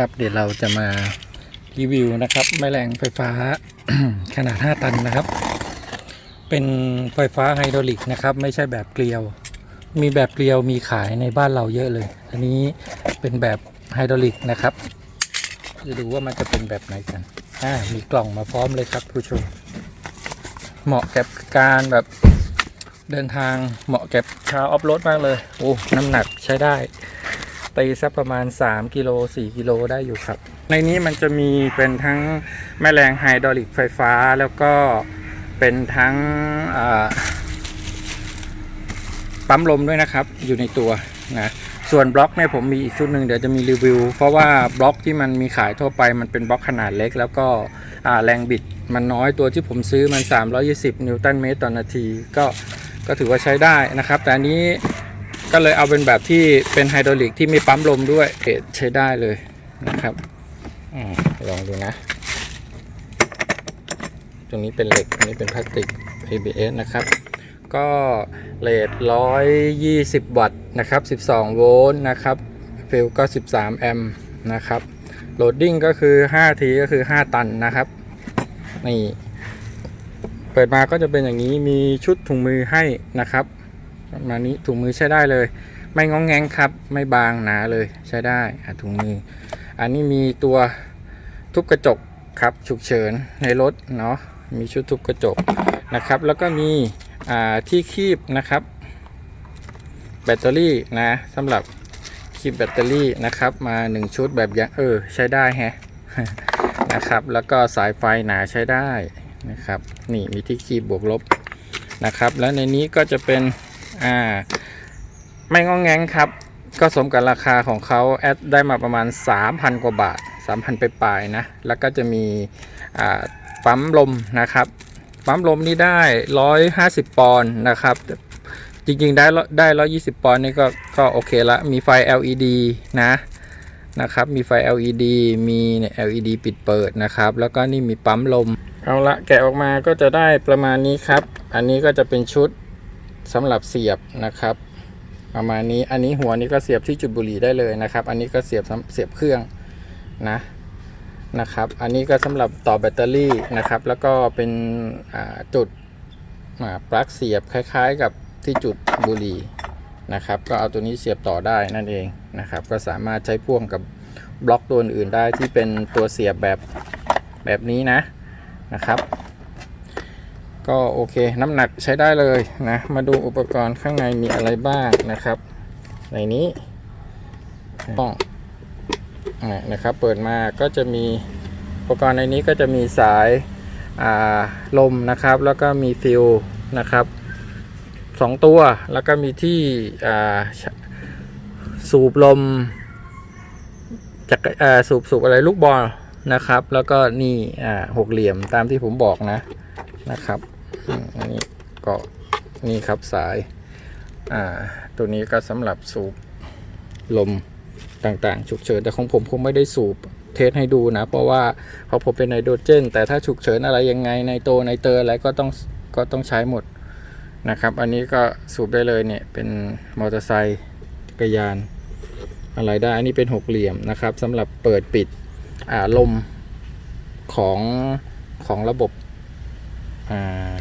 ครับ เดี๋ยวเราจะมารีวิวนะครับแม่แรงไฟฟ้าขนาด 5 ตันนะครับ เป็นไฟฟ้าไฮดรอลิกนะครับ ไม่ใช่แบบเกลียว มีแบบเกลียวมีขายในบ้านเราเยอะเลย อันนี้เป็นแบบไฮดรอลิกนะครับจะดูว่ามันจะเป็นแบบไหนกันอ่ามีกล่องมาพร้อมเลยครับผู้ชม เหมาะกับการแบบเดินทางเหมาะกับชาวออฟโรดมากเลย โอ้ น้ำหนักใช้ได้ ตีสักประมาณ 3กิโล4กิโลได้อยู่ครับ ในนี้มันจะมีเป็นทั้งแม่แรงไฮดรอลิกไฟฟ้าแล้วก็เป็นทั้งปั๊มลมด้วยนะครับ อยู่ในตัวนะส่วนบล็อกเนี่ยผมมีอีกชุดหนึ่งเดี๋ยวจะมีรีวิว เพราะว่าบล็อกที่มันมีขายทั่วไปมันเป็นบล็อกขนาดเล็ก แล้วก็แรงบิดมันน้อยตัวที่ผมซื้อมัน 320 นิวตันเมตรต่อนาทีก็ก็ถือว่าใช้ได้นะครับ แต่อันนี้ ก็เลยเอาเป็นแบบที่เป็นไฮดรอลิกที่มีปั๊มลมด้วยเใช้ได้เลยนะครับอลองดูนะ ตรงนี้เป็นเหล็กอันนี้เป็นพลาสติก ABS นะครับ ก็เลท120 วัตต์นะครับ 12 โวลต์นะครับฟิลก็ 13 แอมป์นะครับโหลดดิ้งก็คือ 5 ทีก็คือ 5 ตันนะครับ นี่ เปิดมาก็จะเป็นอย่างนี้มีชุดถุงมือให้นะครับ ประมาณนี้ถุงมือใช้ได้เลย ไม่งองแงงครับ ไม่บางหนาเลยใช้ได้ถุงมือ อันนี้มีตัวทุบกระจกครับฉุกเฉินในรถเนาะมีชุดทุบกระจกนะครับ แล้วก็มีที่คีบนะครับ แบตเตอรี่นะสำหรับคีบแบตเตอรี่นะครับมา 1 ชุดแบบยังเออใช้ได้แฮะนะครับ แล้วก็สายไฟหนาใช้ได้นะครับ นี่มีที่คีบบวกลบนะครับ แล้วในนี้ก็จะเป็น อ่า ไม่งองแงงครับ ก็สมกับราคาของเขาแอดได้มาประมาณ 3,000 กว่าบาท 3,000 ไปปลายนะ แล้วก็จะมีปั๊มลมนะครับ ปั๊มลมนี่ได้ 150 ปอนด์นะครับ จริงๆได้ร้อยได้ 120 ปอนด์นี่ก็ก็โอเคละ มีไฟ LED นะนะครับ มีไฟ LED มีเนี่ย LED ปิดเปิดนะครับ แล้วก็นี่มีปั๊มลม เอาละแกะออกมาก็จะได้ประมาณนี้ครับ อันนี้ก็จะเป็นชุด สำหรับเสียบนะครับ ประมาณนี้อันนี้หัวนี้ก็เสียบที่จุดบุหรี่ได้เลยนะครับ อันนี้ก็เสียบเสียบเครื่องนะนะครับ อันนี้ก็สำหรับต่อแบตเตอรี่นะครับ แล้วก็เป็นจุดปลั๊กเสียบคล้าย ๆ กับที่จุดบุหรี่นะครับ ก็เอาตัวนี้เสียบต่อได้นั่นเองนะครับ ก็สามารถใช้พ่วงกับบล็อกตัวอื่นได้ที่เป็นตัวเสียบแบบแบบนี้นะนะครับ ก็โอเคน้ำหนักใช้ได้เลยนะ มาดูอุปกรณ์ข้างในมีอะไรบ้างนะครับ ในนี้ต้องนะครับ เปิดมาก็จะมีอุปกรณ์ในนี้ก็จะมีสายาลมนะครับ แล้วก็มีฟิลนะครับสองตัว แล้วก็มีที่อ่าสูบลมจากอ่าสูบสูบอะไรลูกบอลนะครับ แล้วก็นี่อ่าหกเหลี่ยมตามที่ผมบอกนะนะครับ อันนี้ก็นี่ครับสาย อ่า ตัวนี้ก็สำหรับสูบลมต่างๆ ฉุกเฉินแต่ของผมคงไม่ได้สูบเทสให้ดูนะ เพราะว่าเพราผมเป็นไนโตรเจน แต่ถ้าฉุกเฉินอะไรยังไงในโตในเตอร์อะไรก็ต้องก็ต้องใช้หมดนะครับ อันนี้ก็สูบได้เลยเนี่ย เป็นมอเตอร์ไซค์จักรยาน อะไรได้ อันนี้เป็นหกเหลี่ยมนะครับสำหรับเปิดปิดอ่าลมของของระบบอ่า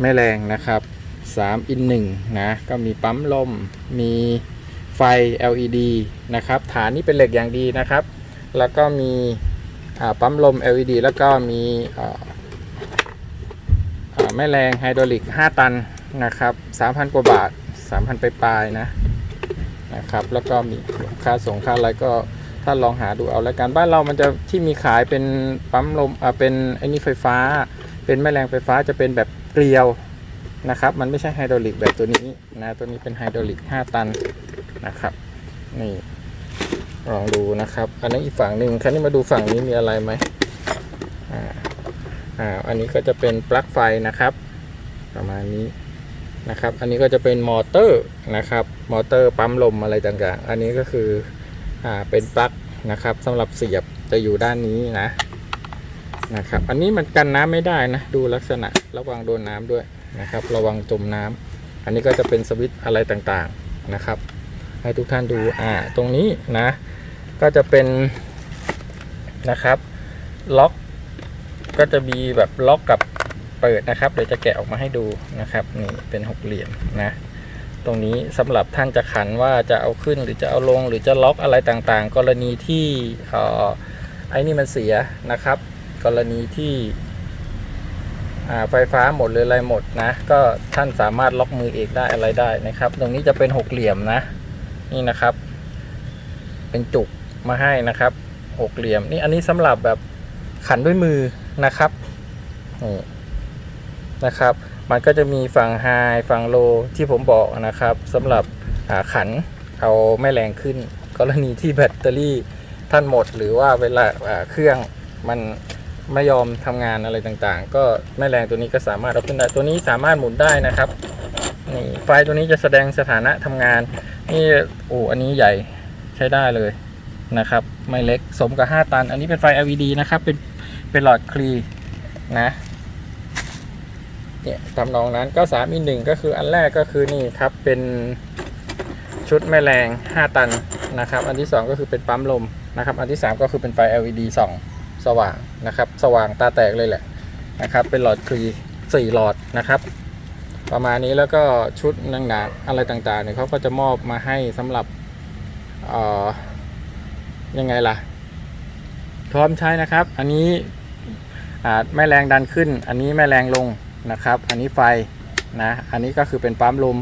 แม่แรงนะครับ3 in 1นะก็มีปั๊มลม มีไฟ LED นะครับฐานนี้เป็นเหล็กอย่างดีนะครับ แล้วก็มีปั๊มลม LED แล้วก็มีแม่แรงไฮดรอลิก 5 ตันนะครับ 3,000 กว่าบาท 3,000 ไปปลายนะนะครับ แล้วก็มีค่าส่งค่าอะไรก็ถ้าลองหาดูเอาแล้วกันบ้านเรามันจะที่มีขายเป็นปั๊มลมอ่าเป็นไอ้นี่ไฟฟ้า เป็นแม่แรงไฟฟ้าจะเป็นแบบ เกลียวนะครับ มันไม่ใช่ไฮดรอลิกแบบตัวนี้นะตัวนี้เป็นไฮดรอลิก 5 ตันนะครับ นี่ลองดูนะครับ อันนี้อีกฝั่งหนึ่งคราวนี้มาดูฝั่งนี้มีอะไรไหมอ่าอ่าอันนี้ก็จะเป็นปลั๊กไฟนะครับ ประมาณนี้นะครับ อันนี้ก็จะเป็นมอเตอร์นะครับ มอเตอร์ปั๊มลมอะไรต่างๆ อันนี้ก็คืออ่าเป็นปลั๊กนะครับสำหรับเสียบจะอยู่ด้านนี้นะ นะครับ อันนี้มันกันน้ำไม่ได้นะ ดูลักษณะระวังโดนน้ำด้วยนะครับ ระวังจมน้ำอันนี้ก็จะเป็นสวิตช์อะไรต่างๆนะครับ ให้ทุกท่านดูอ่าตรงนี้นะ ก็จะเป็นนะครับ ล็อก ก็จะมีแบบล็อกกับเปิดนะครับเดี๋ยวจะแกะออกมาให้ดูนะครับนี่เป็นหกเหลี่ยมนะตรงนี้สำหรับท่านจะขันว่าจะเอาขึ้นหรือจะเอาลงหรือจะล็อกอะไรต่างๆ กรณีที่อ่อไอ้นี่มันเสียนะครับ กรณีที่ไฟฟ้าหมดหรืออะไรหมดนะ ก็ท่านสามารถล็อกมือเองได้อะไรได้นะครับ ตรงนี้จะเป็นหกเหลี่ยมนะ นี่นะครับ เป็นจุกมาให้นะครับหกเหลี่ยมนี่อันนี้สำหรับแบบขันด้วยมือนะครับนี่นะครับ มันก็จะมีฝั่งไฮฝั่งโลที่ผมบอกนะครับสำหรับขันเอาแม่แรงขึ้น กรณีที่แบตเตอรี่ท่านหมดหรือว่าเวลาเครื่องมัน ไม่ยอมทำงานอะไรต่างๆ ก็แม่แรงตัวนี้ก็สามารถเอาขึ้นได้ตัวนี้สามารถหมุนได้นะครับนี่ไฟตัวนี้จะแสดงสถานะทำงานนี่โอ้อันนี้ใหญ่ใช้ได้เลยนะครับ ไม่เล็กสมกับ 5 ตัน อันนี้เป็นไฟ LED นะครับ เป็นเป็นหลอดคลีนะเนี่ยทำนองนั้นก็3อีกหนึ่งก็คืออันแรกก็คือนี่ครับเป็นชุดแม่แรง 5 ตันนะครับ อันที่ 2 ก็คือเป็นปั๊มลมนะครับ อันที่ 3 ก็คือเป็นไฟ LED สอง สว่างนะครับ สว่างตาแตกเลยแหละนะครับ เป็นหลอดคลี4หลอดนะครับ ประมาณนี้แล้วก็ชุดหนังๆอะไรต่างๆเนี่ยเขาก็จะมอบมาให้สำหรับยังไงล่ะ พร้อมใช้นะครับ อันนี้อ่าแม่แรงดันขึ้น อันนี้แม่แรงลงนะครับ อันนี้ไฟนะ อันนี้ก็คือเป็นปั๊มลม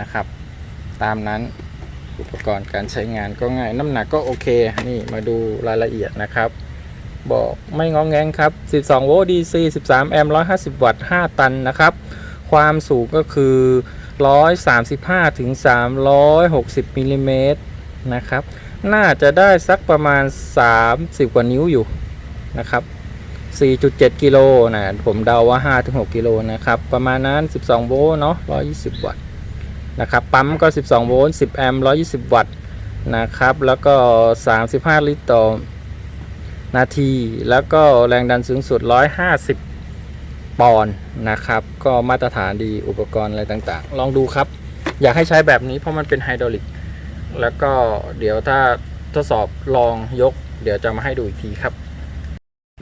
นะครับ ตามนั้นอุปกรณ์การใช้งานก็ง่าย น้ำหนักก็โอเค นี่มาดูรายละเอียดนะครับ บอกไม่งองแงงครับ 12 โวลต์ DC 13 แอมป์ 150 วัตต์ 5 ตันนะครับ ความสูงก็คือ 135 ถึง 360 มิลลิเมตรนะครับ น่าจะได้สักประมาณ 30 กว่านิ้วอยู่นะครับ 4.7 กิโลนะ ผมเดาว่า 5-6 กิโลนะครับ ประมาณนั้น 12 โวลต์เนาะ 120 วัตต์นะครับ ปั๊มก็ 12 โวลต์ 10 แอมป์ 120 วัตต์นะครับ แล้วก็ 35 ลิตรต่อ นาที แล้วก็แรงดันสูงสุด 150 ปอนด์นะครับ ก็มาตรฐานดีอุปกรณ์อะไรต่างๆ ลองดูครับ อยากให้ใช้แบบนี้เพราะมันเป็นไฮดรอลิก แล้วก็เดี๋ยวถ้าทดสอบลองยก เดี๋ยวจะมาให้ดูอีกทีครับ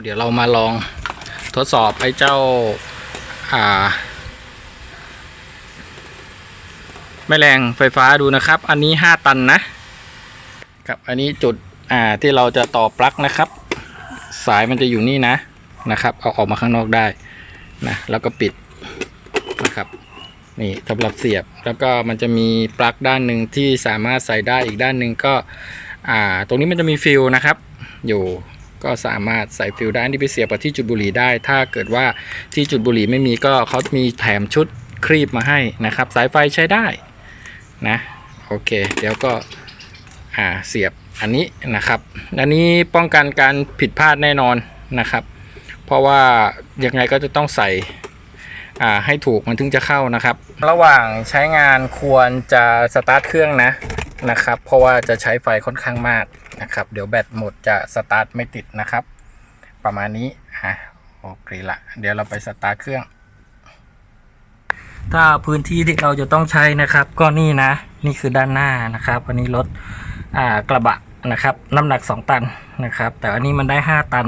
เดี๋ยวเรามาลองทดสอบไอ้เจ้าอ่าแม่แรงไฟฟ้าดูนะครับ อันนี้ 5 ตันนะครับ อันนี้จุดอ่าที่เราจะต่อปลั๊กนะครับ สายมันจะอยู่นี่นะนะครับ เอาออกมาข้างนอกได้นะแล้วก็ปิดนะครับนี่สำหรับเสียบแล้วก็มันจะมีปลั๊กด้านหนึ่งที่สามารถใส่ได้อีกด้านหนึ่งก็อ่าตรงนี้มันจะมีฟิลนะครับ อยู่ก็สามารถใส่ฟิลด้านที่ไปเสียบกับที่จุดบุหรี่ได้ ถ้าเกิดว่าที่จุดบุหรี่ไม่มีก็เขามีแถมชุดครีบมาให้นะครับ สายไฟใช้ได้นะโอเค เดี๋ยวก็อ่าเสียบ อันนี้นะครับ อันนี้ป้องกันการผิดพลาดแน่นอนนะครับ เพราะว่ายังไงก็จะต้องใส่ให้ถูกมันถึงจะเข้านะครับ ระหว่างใช้งานควรจะสตาร์ทเครื่องนะนะครับ เพราะว่าจะใช้ไฟค่อนข้างมากนะครับ เดี๋ยวแบตหมดจะสตาร์ทไม่ติดนะครับ ประมาณนี้ฮะโอเคละเดี๋ยวเราไปสตาร์ทเครื่อง ถ้าพื้นที่ที่เราจะต้องใช้นะครับ ก็นี่นะ นี่คือด้านหน้านะครับอันนี้รถกระบะ นะครับน้ำหนัก 2 ตันนะครับ แต่อันนี้มันได้ 5 ตัน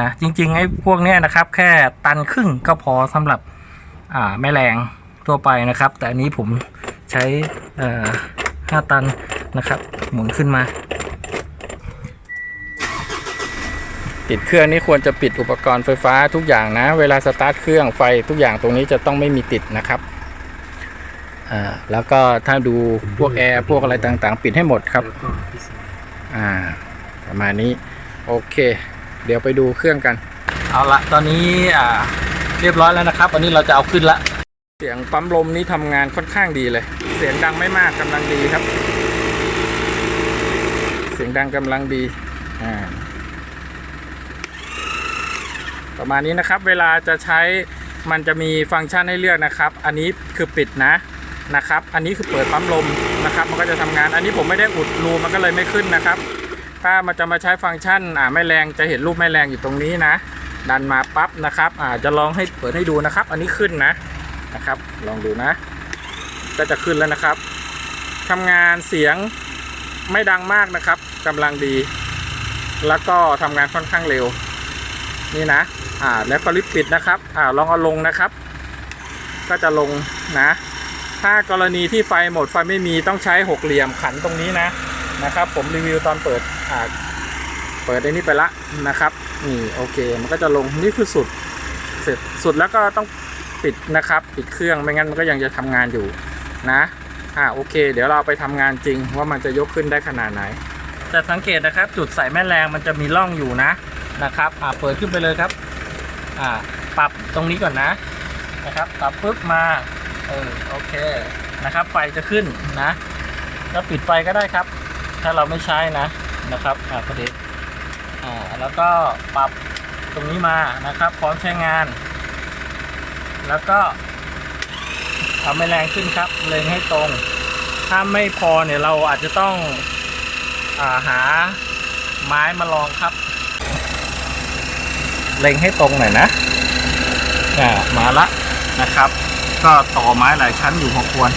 นะจริงๆไอ้พวกเนี้ยนะครับ แค่ตันครึ่งก็พอสำหรับแม่แรงทั่วไปนะครับ แต่อันนี้ผมใช้เอ่อ5ตันนะครับ หมุนขึ้นมา ปิดเครื่องนี่ควรจะปิดอุปกรณ์ไฟฟ้าทุกอย่างนะ เวลาสตาร์ทเครื่องไฟทุกอย่างตรงนี้จะต้องไม่มีติดนะครับแล้วก็ถ้าดูพวกแอร์พวกอะไรต่างๆ ปิดให้หมดครับ อ่า ประมาณนี้ โอเค เดี๋ยวไปดูเครื่องกัน เอาละตอนนี้อ่าเรียบร้อยแล้วนะครับอันนี้เราจะเอาขึ้นละ เสียงปั๊มลมนี้ทำงานค่อนข้างดีเลย เสียงดังไม่มากกำลังดีครับ เสียงดังกำลังดีอ่าประมาณนี้นะครับ เวลาจะใช้มันจะมีฟังก์ชันให้เลือกนะครับ อันนี้คือปิดนะ นะครับ อันนี้คือเปิดปั๊มลมนะครับ มันก็จะทำงาน อันนี้ผมไม่ได้อุดรูมันก็เลยไม่ขึ้นนะครับ ถ้ามันจะมาใช้ฟังก์ชันอ่าแม่แรงจะเห็นรูปแม่แรงอยู่ตรงนี้นะ ดันมาปั๊บนะครับอ่าจะลองให้เปิดให้ดูนะครับ อันนี้ขึ้นนะนะครับ ลองดูนะ ก็จะขึ้นแล้วนะครับทำงานเสียงไม่ดังมากนะครับกำลังดี แล้วก็ทำงานค่อนข้างเร็ว นี่นะอ่าแล้วก็ลิฟต์ปิดนะครับอ่าลองเอาลงนะครับ ก็จะลงนะ ถ้ากรณีที่ไฟหมดไฟไม่มีต้องใช้หกเหลี่ยมขันตรงนี้นะนะครับ ผมรีวิวตอนเปิดอ่าเปิดไอ้นี่ไปละนะครับนี่โอเค มันก็จะลงนี่คือสุดเสร็จสุดแล้วก็ต้องปิดนะครับ ปิดเครื่องไม่งั้นมันก็ยังจะทำงานอยู่นะอ่าโอเค เดี๋ยวเราไปทำงานจริงว่ามันจะยกขึ้นได้ขนาดไหน แต่สังเกตนะครับ จุดใส่แม่แรงมันจะมีร่องอยู่นะนะครับอ่าเปิดขึ้นไปเลยครับอ่าปรับตรงนี้ก่อนนะนะครับปรับปุ๊บมา เออโอเคนะครับ ไฟจะขึ้นนะแล้วปิดไฟก็ได้ครับ ถ้าเราไม่ใช้นะนะครับอ่าพอดีอ่าแล้วก็ปรับตรงนี้มานะครับ พร้อมใช้งาน แล้วก็เอาไม่แรงขึ้นครับเล็งให้ตรง ถ้าไม่พอเนี่ยเราอาจจะต้องอาหาไม้มาลองครับ เล็งให้ตรงหน่อยนะอ่ามาละนะครับ ก็ต่อไม้หลายชั้นอยู่พอควร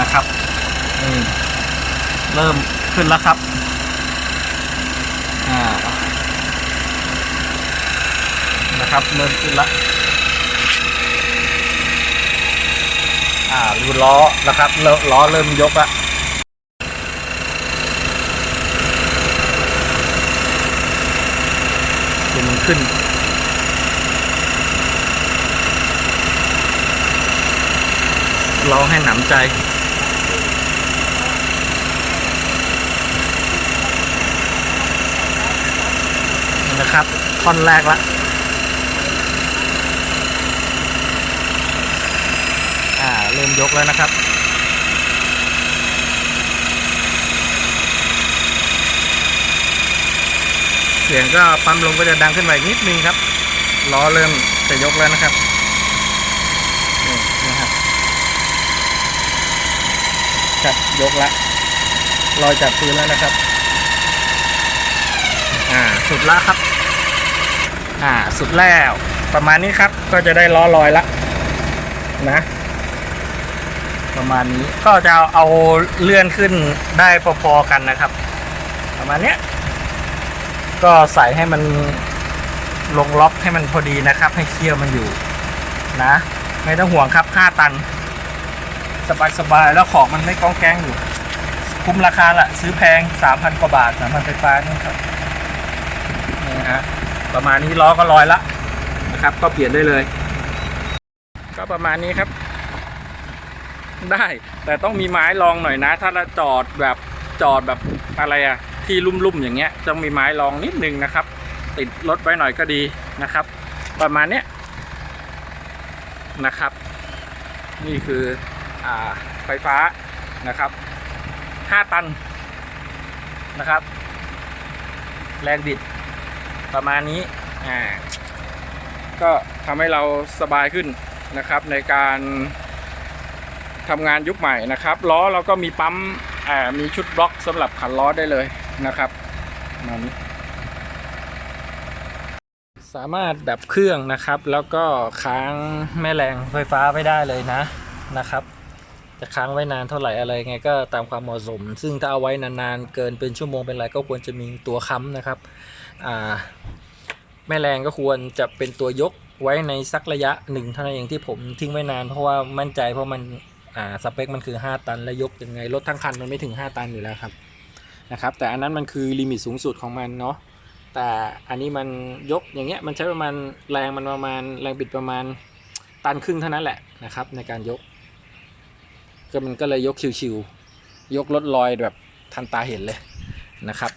นะครับนี่เริ่มขึ้นแล้วครับอ่านะครับเริ่มขึ้นแล้วอ่าดูล้อนะครับล,ล้อเริ่มยกละขึ้นขึ้น ร้องให้หนำใจ นะครับท่อนแรกละอ่าเริ่มยกแล้วนะครับเสียงก็ปั๊มลมก็จะดังขึ้นมาอีกนิดนึงครับล้อเริ่มจะยกแล้วนะครับ นี่นะครับ ครับยกละลอยจากพื้นแล้วนะครับ อ่าสุดละครับ อ่าสุดแล้วประมาณนี้ครับ ก็จะได้ล้อลอยละนะ ประมาณนี้ก็จะเอาเลื่อนขึ้นได้พอๆกันนะครับ ประมาณเนี้ยก็ใส่ให้มันลงล็อกให้มันพอดีนะครับ ให้เคี่ยวมันอยู่นะ ไม่ต้องห่วงครับ 5 ตัน สบายสบายๆ แล้วของมันไม่ก้องแกงอยู่ คุ้มราคาละซื้อแพง 3,000 กว่าบาท3,000ไฟฟ้านี่ครับนี่ฮะประมาณนี้ล้อก็ลอยละนะครับ ก็เปลี่ยนได้เลย ก็ประมาณนี้ครับ ได้แต่ต้องมีไม้รองหน่อยนะ ถ้าเราจอดแบบจอดแบบอะไรอะที่ลุ่มๆอย่างเงี้ยต้องมีไม้รองนิดนึงนะครับ ติดรถไว้หน่อยก็ดีนะครับ ประมาณเนี้ยนะครับ นี่คือ ไฟฟ้านะครับ5ตันนะครับ แรงบิดประมาณนี้อ่าก็ทำให้เราสบายขึ้นนะครับในการทำงานยุคใหม่นะครับล้อเราก็มีปั๊มอ่ามีชุดบล็อกสำหรับขันล้อได้เลยนะครับมานี้สามารถดับเครื่องนะครับ แล้วก็ค้างแม่แรงไฟฟ้าไว้ได้เลยนะนะครับ จะค้างไว้นานเท่าไหร่อะไรไงก็ตามความเหมาะสม ซึ่งถ้าเอาไว้นานๆเกินเป็นชั่วโมงเป็นไรก็ควรจะมีตัวค้ำนะครับแม่แรงก็ควรจะเป็นตัวยกไว้ในสักระยะหนึ่งเท่านั้นเองที่ผมทิ้งไว้นานเพราะว่ามั่นใจเพราะมันสเปคมันคือ 5 ตันและยกยังไงรถทั้งคันมันไม่ถึง 5 ตันอยู่แล้วครับนะครับ แต่อันนั้นมันคือลิมิตสูงสุดของมันเนาะแต่อันนี้มันยกอย่างเงี้ยมันใช้ประมาณแรงมันประมาณแรงบิดประมาณตันครึ่งเท่านั้นแหละนะครับในการยก ก็มันก็เลยยกชิวๆยกรถลอยแบบทันตาเห็นเลยนะครับ